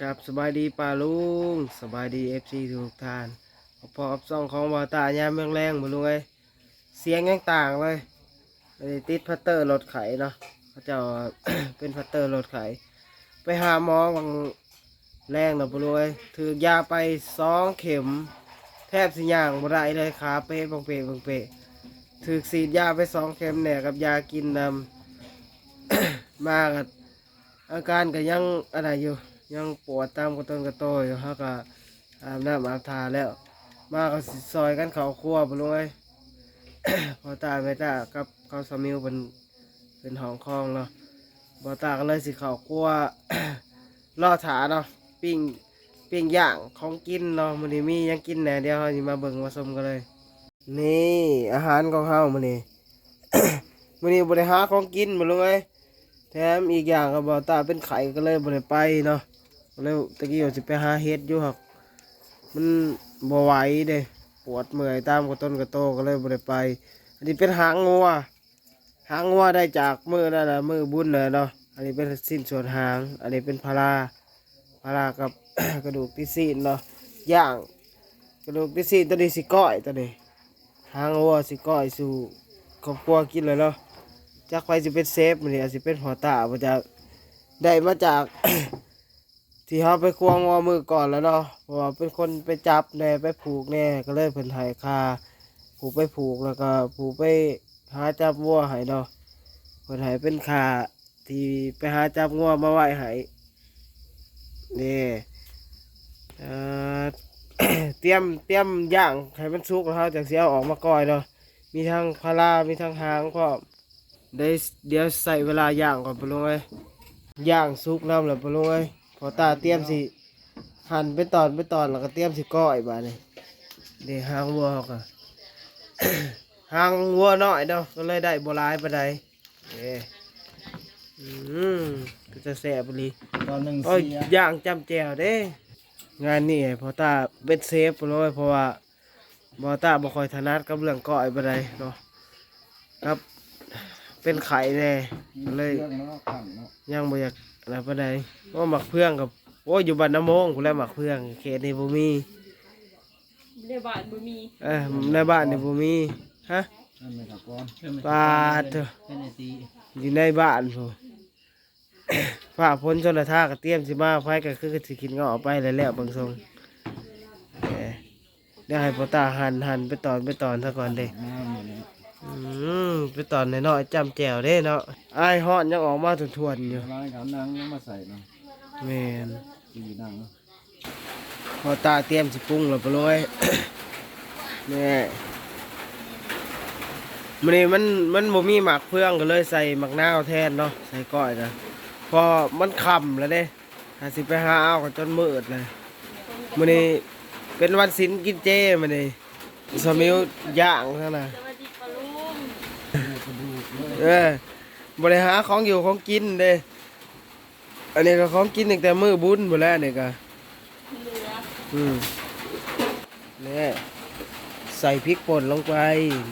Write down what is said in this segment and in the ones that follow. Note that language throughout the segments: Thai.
ครับสบายดีป่าลุงสบายดีเอฟซีทุกท่านพออับซ่องของวาตายามเมืองแรงบ่ลุงเอ้ยเสียงยังต่างเลยติดพัตเตอร์รถไขเนาะเขาจ้าเป็นพัตเตอร์รถไข ไปหาหมอวังแรงเนาะบ่ลุงเอ้ยถือยาไปสองเข็ม แทบสิย่างบ่ได้เลยขาเป๊ะบังเป๊ะบังเป๊ะถือสีดยาไปสองเข็มเนี่ยกับยากินนำมากับอาการก็ยังอะไรอยู่ ยังปวดตามกระต้นกระโตอยอยู่เขาก็อาบน้ำอาบทาแล้ว มาก็สิซอยกันเขาครัวไปเลยพอตาไม่ตากับเขาสมิวเป็นเป็นห้องคลองเนาะบอตาก็เลยสิเขาครัวล่อถาเนาะปิ้งปิ้งย่างของกินเนาะมันนี้มียังกินแหน่เดียวเราสิมาเบิ่งมาชมกันเลย นี่อาหารของเฮามันนี้มันนี้บริหารของกินมาเลยแถมอีกอย่างก็บอตาเป็นไข่ก็เลยบริไปเนาะ แล้วตะกี้ว่าจะไปหาเฮ็ดอยู่ครับมันบ่ไหวเด้ปวดเมื่อยตามกระต้นกระโตก็เลยบ่ได้ไป อันนี้เป็นหางงัวหางงัวได้จากมือนั่นน่ะมือบุญเลยเนาะอันนี้เป็นสิ้นส่วนหาง อันนี้เป็นพาราพารากับ กระดูกที่ซีนเนาะย่าง กระดูกที่ซีนตัวนี้สิก้อยตัวนี้หางงัวสิก้อยสู่ครอบครัวกินเลยเนาะจากใครจะเป็นเซฟมันนี่อาจจะเป็นหัวตาบ่จะได้มาจาก ที่เขาไปควงงอมือก่อนแล้วเนาะเพราะว่าเป็นคนไปจับแน่ไปผูกแน่ก็เลยเพิ่นให้คาผูกไปผูกแล้วก็ผูกไปหาจับวัวให้เนาะเพิ่นให้เป็นคาที่ไปหาจับงัวมาไหว้ให้นี่เอ่อเตรียมเตรียมย่างให้มันสุกแล้วเขาจากเสียออกมาก่อยเนาะมีทั้งพารามีทั้งหางพร้อมได้เดี๋ยวใส่เวลาย่างก่อนไปลงเลยย่างสุกน้ำแล้วไปลงเลย อตาเตรียมสิหั่นเป็นตอนเป็นตอนแล้วก็เตรียมสิก้อยบาดนี่เดี๋ยวหางวัวเขาก็ หางวัวน้อยเนาะก็เลยได้บัวลายไปได้เอ้อืมก็จะแสบเลยตอนหนึ่งโอ้ยเสียย่างจำแจวเด้ งานนี่พอตาเป็นเซฟไปเลยเพราะว่าบอตาบ่ค่อยถนัดกับเรื่องก้อยไปได้เนาะครับ เป็นไข่แน่ก็เลย เรื่องแล้วขังเนาะ ยังบ่อยาก อะไรปานใดว่าหมักเพื่องกับโอ้ยอยู่บ้านน้ำมงกูแล้วหมักเพื่องเขตนี่บ่มีในบ้านบ่มีเอ้ยในบ้านนี่บ่มีฮะนั่นเลยครับก่อนปาดเถอะอยู่ในบ้านพุ่นฝ่าพ้นชนละท่าก็เตรียมสิมาไฟก็คือสิกินก็ออกไปแล้วแล้วเบางทรงเอ้ยเดี๋ยวให้พ่อตาหั่นหั่นไปตอนไปตอนซะก่อนเด้น้ำเนี่ยนะ อืมไปตอนน้อยๆจำแจวเด้เนาะอ้ายฮอดยังออกมาทวนๆอยู่ร้านเขานั่งแล้วมาใส่เนาะแม่นดีนั่งเนาะพอตาเตรียมสิปรุงแล้วไปเลยนี่มันนี่มันมันบ่มีหมักเพื่องก็เลยใส่หมักนาวแทนเนาะใส่ก้อยนะพอมันค่ำแล้วเด้หาสิไปหาเอากันจนมืดเลยมันนี่เป็นวันศิลกินเจมันนี่สมิวย่างเท่านั้นสวัสดีปะลุงกระดูก เลยเออบริหารของอยู่ของกินเด้อันนี้ก็ของกินตั้งแต่มือบุญหมดแล้วนี่ก็เหลืออืมนี่ใส่พริกป่นลงไป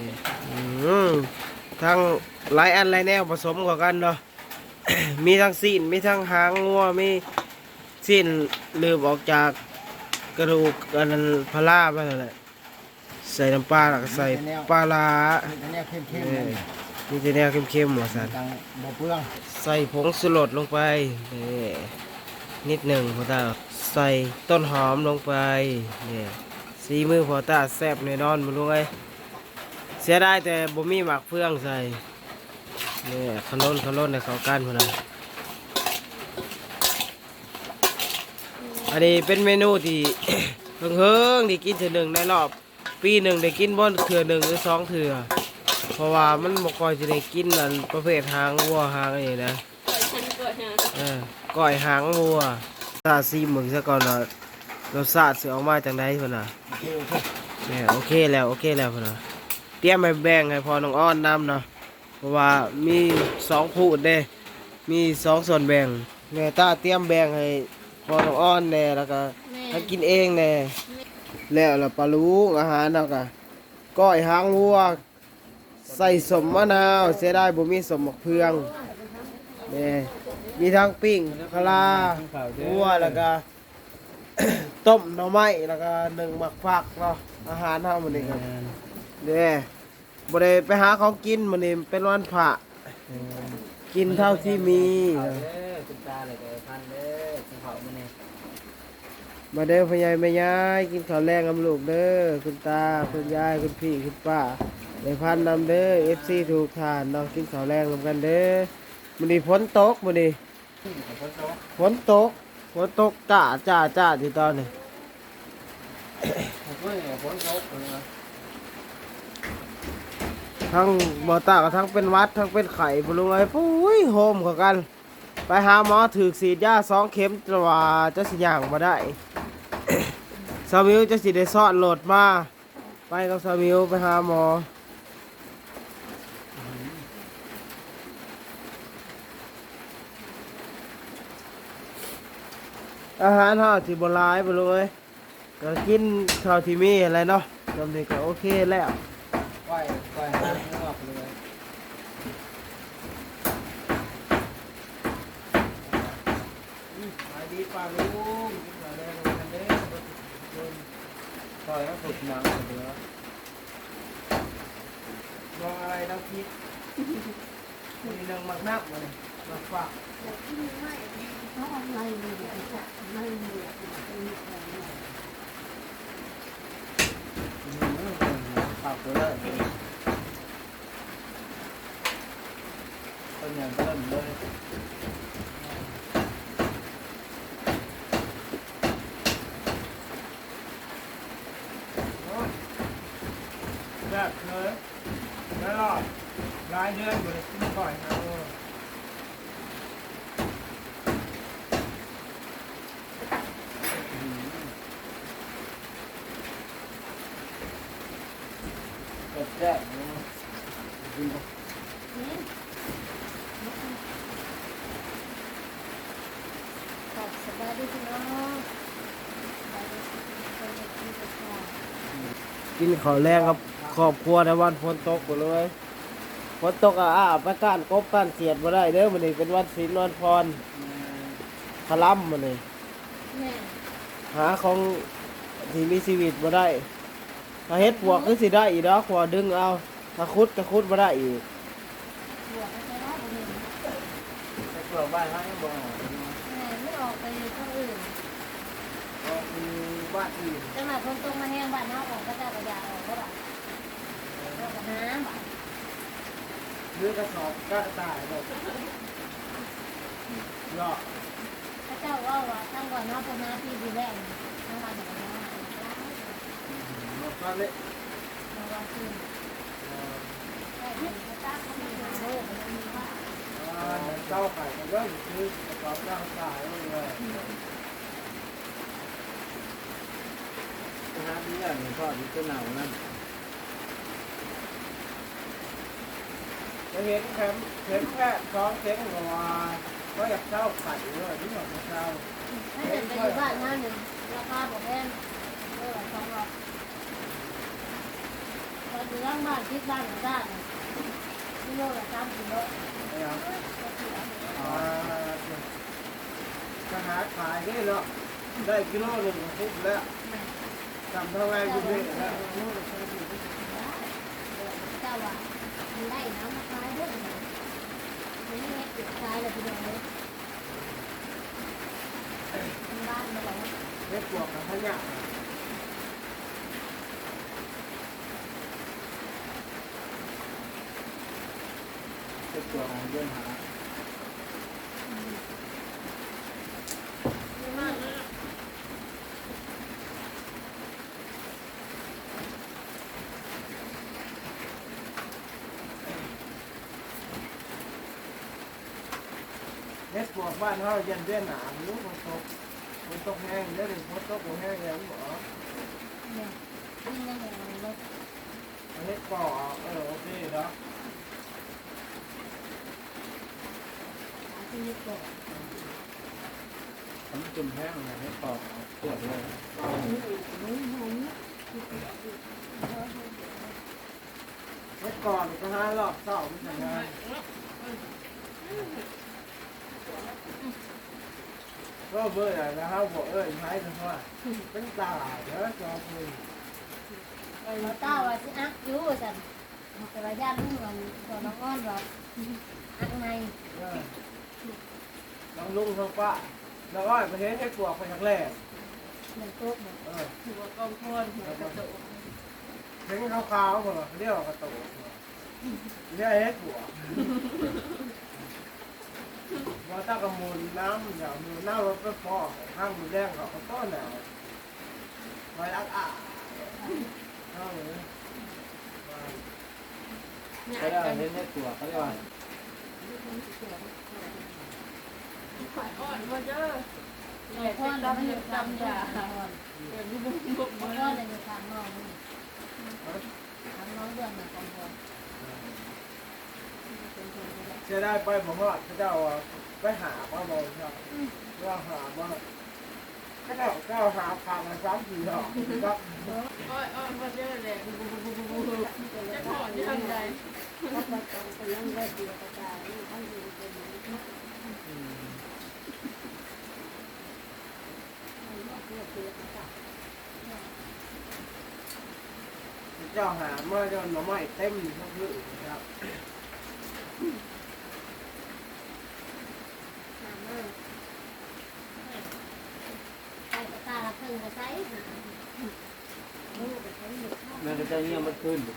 นี่อืมทั้งหลายอันหลายแนวผสมกว่ากันเนาะ มีทั้งซีนมีทั้งหางงัวมีซีนลืมออกจากกระดูกอันนั้นพะลาไปนั่นแหละใส่น้ำปลาแล้วก็ใส่ปลาร้าอันเนี้ยเข้ มๆเอเลยอมีแต่แนวเข้มๆหมดสันตังบ่เปลืองใส่ผงสุรสลงไปนี่นิดหนึ่งพอตาใส่ต้นหอมลงไปนี่สีมือพอตาแซ่บแน่นอนมาลุงไอ้ยเสียดายแต่บ่มีหมักเฟืองใส่นี่ขนนขนนในเขากันพอนะอันนี้เป็นเมนูที่เพิ่งเฮิงที่กินเถื่อหนึ่งในรอบ ปีหนึ่งได้กินบ่เถื่อหนึ่งหรือสองเถื่อ เพราะว่ามันบ่ค่อยจะได้กินอันประเภทหางวัวหางอะไรนะปล่อยฉันเกิดหาเออก้อยหางวัวซาซีมึงซะก่อนว่ารสชาติสิออกมาจากไหนพุ่นน่ะโอเคโอเคแหม่โอเคแล้วโอเคแล้วพุ่นน่ะเตรียมให้แบ่งให้พอน้องอ้อนนํเนาะเพราะว่ามีสองพูดเด้ มีสองส่วนแบ่งแม่ตาเตรียมแบ่งให้พอน้องอ้อนแน่แล้วก็ให้กินเองแน่แล้วล่ะปลาลูกอาหารแล้วก็ก้อยหางวัว ใส่สมมะนาวเสียดายบ่มีสมมะเพืองนี่มีทั้งปิ้งคาราวัวแล้วก็ ต้มหน่อไม้แล้วก็หนึ่งหมักฟักเนาะอาหารเฮามื้อนี้ครับเด้บ่ได้ไปหาของกินมื้อนี้เป็นวันพระกินเท่าที่มีเด้อคุณตาเลยเด้อพันเด้อคุณเขามื้อนี้ มาเด้อพ่อใหญ่แม่ยายกินข้าวแรงกับลูกเด้อคุณตาคุณยายคุณพี่คุณป้าได้พันนำเด้อ FC ถูกทานเนาะกินข้าวแรงนำกันเด้อมื้อนี้ฝนตกมื้อนี้ฝนตกฝนตกจ้าจ้าจ้าที่ตอนนี้ผมก็เนี่ยฝนทั้งบ่ตาก็ทั้งเป็นวัดทั้งเป็นไข่บ่รู้ไอ้ปุ้ยโฮมข้ากัน ไปหาหมอถือฉีดยาสองเข็มตว่าจะสิย่างบ่ได้ สามิวจะสิได้ซอดโหลดมา ไปกับสามิวไปหาหมอ อาหารเฮาที่บ่หลายบ่รู้เอ้ยก็กินเท่าที่มีอะไรเนาะจำนี้ก็โอเคแล้วปล่อยปนอกเลยไปดีป่าลุงมาเด้อกันเด้อ ปล่อยให้ฝึกหนังเด้อรองอะไรเราคิดมีเรื่องมักนักมาเลยมักฝากปากตัวเลยต้นยังต้เลย แบบเลยแล้วรอดรายเดือนอยู่ในกินก่อยนะเออ กดแจ้งสบายดีพี่น้องสบายดีสบายดีทุกท่านกินข้าวแรงกับครอบครัวในวันฝนตกหมดเลยฝนตกอะอะไปก้านกบก้านเสียดมาได้เด้อมันนี่เป็นวันศีลวันพรคลัมมันนี่แม่หาของที่มีชีวิตมาได้ ถ้าเฮ็ดปวกก็สิได้อีกดอกพอดึงเอาถ้าคุดก็คุดมาได้อีกบวกไม่ใช่ว่าผมเองไปเปิดบ้านให้บ่แม่ไม่ออกไปข้างอื่นก็คือบ้านอื่นจังหวะคนตรงมาแห้งบ้านนอกออกก็จะกระยาออกก็แบบเราก็น้ำบบหรือกระสอบก็ตายหมดยอดพระเจ้าว่าว่าตั้งก่อนนอกพนาที่ดีแรกทั้งวันของ น้าเละเราว่าขึ้นแต่ที่พระเจ้าเขาไม่หาโลกมันก็คือกระสอบร่างกายเลยนะนี่อย่างนี้ก็ดีตัวหนาวนั่นจะเห็นแข็มเข็มแค่สองเข็มกว่าก็อยากเจ้าไข่ด้วยที่บอกเจ้าถ้าเกิดไปอยู่บ้านหน้าหนึ่งราคาบอกแพงเออสองร้อย พออยู่ร่างบ้านที่บ้านของด้านที่โลละสามสิบโลเนี่ยอ่าจะหาขายได้เนาะได้กิโลหนึ่งคุ้มแล้วจำเท่าไหรกูได้แล้วเจ้าว่ามีไร่น้ำมาขายด้วยนะนี่เฮ็ดติดขายเลยพี่น้องเลยบ้านมาหลงเล็กบวกกับขยะ เป็นตัวของเรื่องหามากนะเล็กบวกบ้านเขาเย็นเดือนหนารู้ฝนตกฝนตกแห้งได้เลยฝนตกบ่แห้งแล้วหมอเนี่ยนี่ยังไงเลยเล็กปอเออโอเคเนาะ นี่ก่อนทำจุ่มแห้งเลยให้ปอกปวดเลยเล็กก่อนก็ห้ารอบเศร้ามันทำงานก็เบอร์อะไรนะครับอกเอ้ยใช้ทั้งว่าเป็นตาเด้อจอมือเราเต้าว่าสิอักยู่สันแต่ว่าญาติลุงมันตัวน้องอ้อนว่าอักในเออน้อง ลุงทั้งป้าแล้วก็ประเทศให้กลัวไปครั้งแรกมันตุ๊กมันเออหัวกองพอนหัวกระโดดเห็นขาวๆเหรอเรียกว่ากระโตกเรียกเฮ็ดหัวว่าถ้ากระมูลน้ำอย่างมือน้ำรถไปฟอกข้างมือแดงเขาก็ต้อนแนวไว้อักอะเข้าเลยเขาเรียกว่าเล่นให้ตัวเขาเรียกว่า ขายอ่อนมาเด้อเราพ่อเราไม่อยู่ตามยาพ่อเดี๋ยวดูบุกบุกพ่อมาเราเลยอยู่ทางน้องนี่ทางน้องเดือนมาของพ่อจะได้ไปผมว่าเขาจะเอาไปหาป้าบอลครับว่าหาว่าเขาจะก็หาพามาซ้ำสี่ดอกครับอ่อนอ่อนมาเด้อแหละบุกบุกบุกบุกบุกจะถอนที่ทำใเจ้าหาเมื่อเจ้าหน่อไม้เต็มทั้งพื้นครับใส่ตาละครึ่งก็ใส่แม่ก็จะเงียบมันขึ้นถูก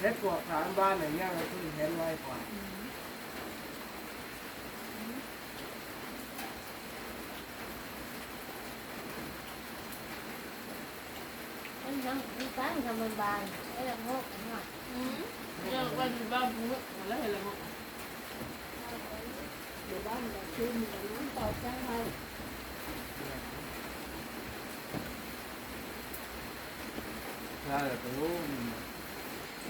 เฮ็ดพวกฐานบ้านอย่างเงี้ยมันคือเห็นไว้กว่า ยังมีการทำมันบานไอ้ละโงกหน่อยอืมเดี๋ยววันบ้าบุกมาแล้วเห็นแล้วมั้งเดี๋ยวบ้านจะขึ้นแต่น้ำต่อใจให้ใช่แต่รู้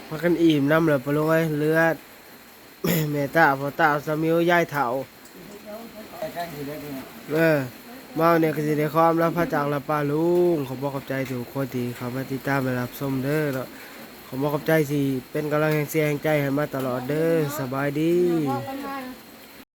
พากันอิ่มน้ำเลยปลุงไอ้เลือดแม่ตาพ่อตาสามิวยายเถาใกล้ๆอยู่ได้เนี่ย เมาเนี่ยก็สิได้ความรับพระจังรับป้าลุงขอบอกขอบใจทุกคนที่เข้ามาติดตามและรับส้มเด้อแล้วขอบอกขอบใจสิเป็นกำลังแห่งเสียแห่งใจให้มาตลอดเด้อสบายดี